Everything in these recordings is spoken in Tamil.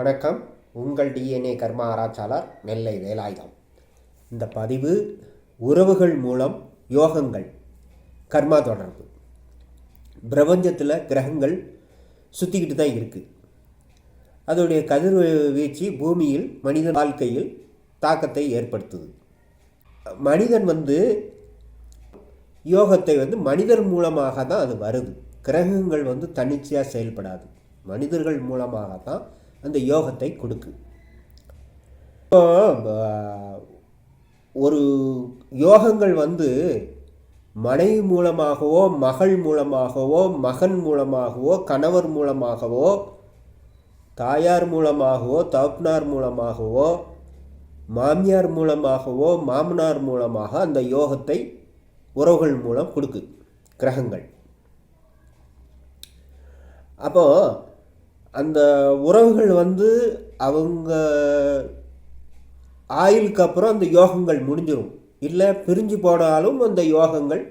வணக்கம். உங்கள் டிஎன்ஏ கர்மா ஆராய்ச்சியாளர் நெல்லை வேலாயுதம். இந்த பதிவு உறவுகள் மூலம் யோகங்கள் கர்மா தொடர்பு பிரபஞ்சத்தில் கிரகங்கள் சுற்றிக்கிட்டு தான் இருக்குது அதோடைய கதிர்வீச்சு பூமியில் மனித வாழ்க்கையில் தாக்கத்தை ஏற்படுத்துது. மனிதன் வந்து யோகத்தை வந்து மனிதர் மூலமாக தான் அது வருது. கிரகங்கள் வந்து தன்னிச்சையாக செயல்படாது. மனிதர்கள் மூலமாக தான் அந்த யோகத்தை கொடுக்கு. இப்போ ஒரு யோகங்கள் வந்து மனைவி மூலமாகவோ மகள் மூலமாகவோ மகன் மூலமாகவோ கணவர் மூலமாகவோ தாயார் மூலமாகவோ தகப்பனார் மூலமாகவோ மாமியார் மூலமாகவோ மாமனார் மூலமாக அந்த யோகத்தை உறவுகள் மூலம் கொடுக்கு கிரகங்கள். அப்போ அந்த உறவுகள் வந்து அவங்க ஆயுளுக்கு அப்புறம் அந்த யோகங்கள் முடிஞ்சிடும் இல்லை பிரிஞ்சு போனாலும் அந்த யோகங்கள்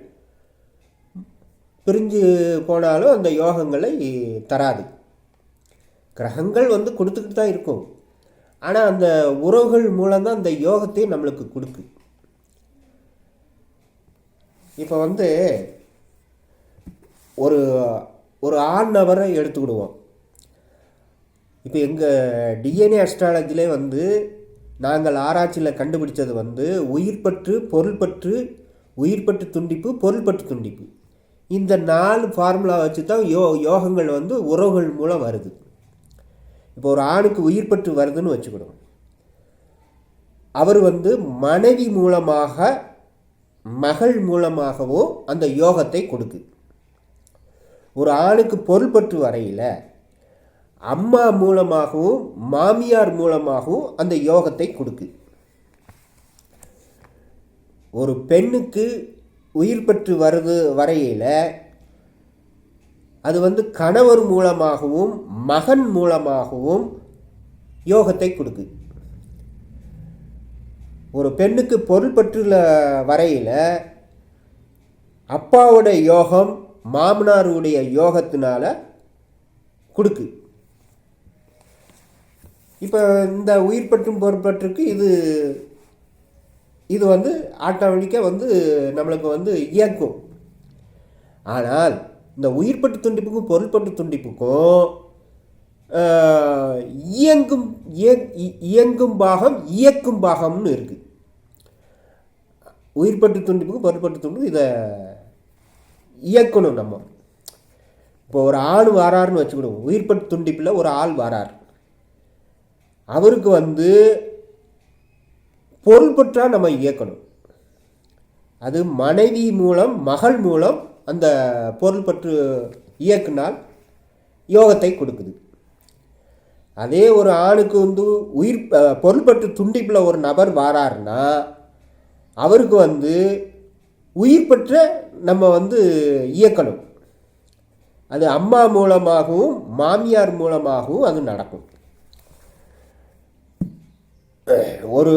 பிரிஞ்சு போனாலும் அந்த யோகங்களை தராது. கிரகங்கள் வந்து கொடுத்துக்கிட்டு தான் இருக்கும். ஆனால் அந்த உறவுகள் மூலம்தான் அந்த யோகத்தை நம்மளுக்கு கொடுக்கு. இப்போ வந்து ஒரு ஒரு ஆண் நபரை எடுத்துக்கிடுவோம். இப்போ எங்கள் டிஎன்ஏ அஸ்ட்ராலஜிலே வந்து நாங்கள் ஆராய்ச்சியில் கண்டுபிடிச்சது வந்து உயிர்பற்று பொருள்பற்று உயிர்பற்று துண்டிப்பு பொருள்பற்று துண்டிப்பு. இந்த நாலு ஃபார்முலா வச்சு தான் யோ யோகங்கள் வந்து உறவுகள் மூலம் வருது. இப்போ ஒரு ஆணுக்கு உயிர்பற்று வருதுன்னு வச்சுக்கிடுவோம் அவர் வந்து மனைவி மூலமாக மகள் மூலமாகவோ அந்த யோகத்தை கொடுக்கு. ஒரு ஆணுக்கு பொருள்பற்று வரையில் அம்மா மூலமாகவும் மாமியார் மூலமாகவும் அந்த யோகத்தை கொடுக்கு. ஒரு பெண்ணுக்கு உயிர் பெற்று வருது வரையில் அது வந்து கணவர் மூலமாகவும் மகன் மூலமாகவும் யோகத்தை கொடுக்கு. ஒரு பெண்ணுக்கு பொருள் பற்றுல வரையில் அப்பாவோட யோகம் மாமனாருடைய யோகத்தினால கொடுக்கு. இப்போ இந்த உயிர் பற்றும் பொருட்பற்றுக்கு இது இது வந்து ஆட்டோமேட்டிக்காக வந்து நம்மளுக்கு வந்து இயக்கும். ஆனால் இந்த உயிர்பட்டு துண்டிப்புக்கும் பொருள்பட்டு துண்டிப்புக்கும் இயங்கும் இ- இயங்கும் பாகம் இயக்கும் பாகம்னு இருக்குது உயிர்பட்டு துண்டிப்புக்கும் பொருள்பட்டு துண்டிப்பு இதை இயக்கணும் நம்ம. இப்போ ஒரு ஆண் வராருன்னு வச்சுக்கிடுவோம். உயிர்பட்டு துண்டிப்பில் ஒரு ஆள் வராரு. அவருக்கு வந்து பொருள்பற்றாக நம்ம இயக்கணும். அது மனைவி மூலம் மகள் மூலம் அந்த பொருள் பற்று இயக்குனால் யோகத்தை கொடுக்குது. அதே ஒரு ஆணுக்கு வந்து உயிர் பொருள்பற்று பொருள் பற்று துண்டிப்பில் ஒரு நபர் வாராருன்னா அவருக்கு வந்து உயிர் பெற்ற நம்ம வந்து இயக்கணும். அது அம்மா மூலமாகவும் மாமியார் மூலமாகவும் அது நடக்கும். ஒரு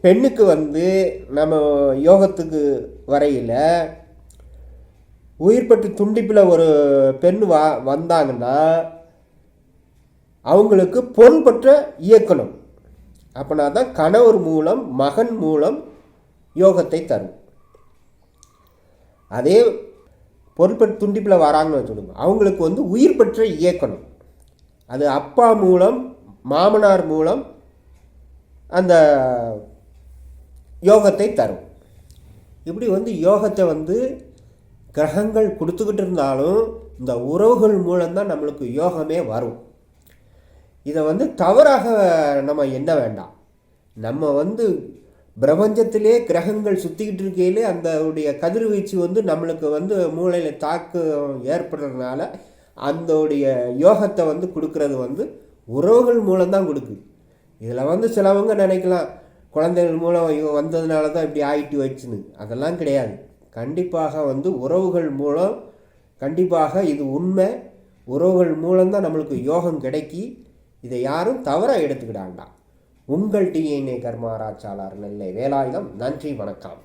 பெண்ணுக்கு வந்து நம்ம யோகத்துக்கு வரையில் உயிர்பட்டு துண்டிப்பில் ஒரு பெண் வா வந்தாங்கன்னா அவங்களுக்கு பொருள் பற்ற இயக்கணும் அப்படின்னா தான் கணவர் மூலம் மகன் மூலம் யோகத்தை தரும். அதே பொருள்பட்டு துண்டிப்பில் வராங்கன்னு வச்சுடுங்க அவங்களுக்கு வந்து உயிர் பற்ற இயக்கணும் அது அப்பா மூலம் மாமனார் மூலம் அந்த யோகத்தை தரும். இப்படி வந்து யோகத்தை வந்து கிரகங்கள் கொடுத்துக்கிட்டு இருந்தாலும் இந்த உறவுகள் மூலம்தான் நம்மளுக்கு யோகமே வரும். இதை வந்து தவறாக நம்ம எண்ண வேண்டாம். நம்ம வந்து பிரபஞ்சத்திலே கிரகங்கள் சுற்றிக்கிட்டு இருக்கையிலே அந்த உடைய கதிர்வீச்சு வந்து நம்மளுக்கு வந்து மூளையில் தாக்கம் ஏற்படுறதுனால அந்தோடைய யோகத்தை வந்து கொடுக்கறது வந்து உறவுகள் மூலம்தான் கொடுக்குது. இதில் வந்து சிலவங்க நினைக்கலாம் குழந்தைகள் மூலம் ஐயோ வந்ததுனால தான் இப்படி ஆயிட்டு வச்சுன்னு அதெல்லாம் கிடையாது. கண்டிப்பாக வந்து உறவுகள் மூலம் கண்டிப்பாக இது உண்மை. உறவுகள் மூலம்தான் நம்மளுக்கு யோகம் கிடைக்கி இதை யாரும் தவறாக எடுத்துக்கிடாண்டாம் உங்கள் டிஎன்ஏ கர்மாராய்ச்சியாளர் நெல்லை வேலாயுதம். நன்றி வணக்கம்.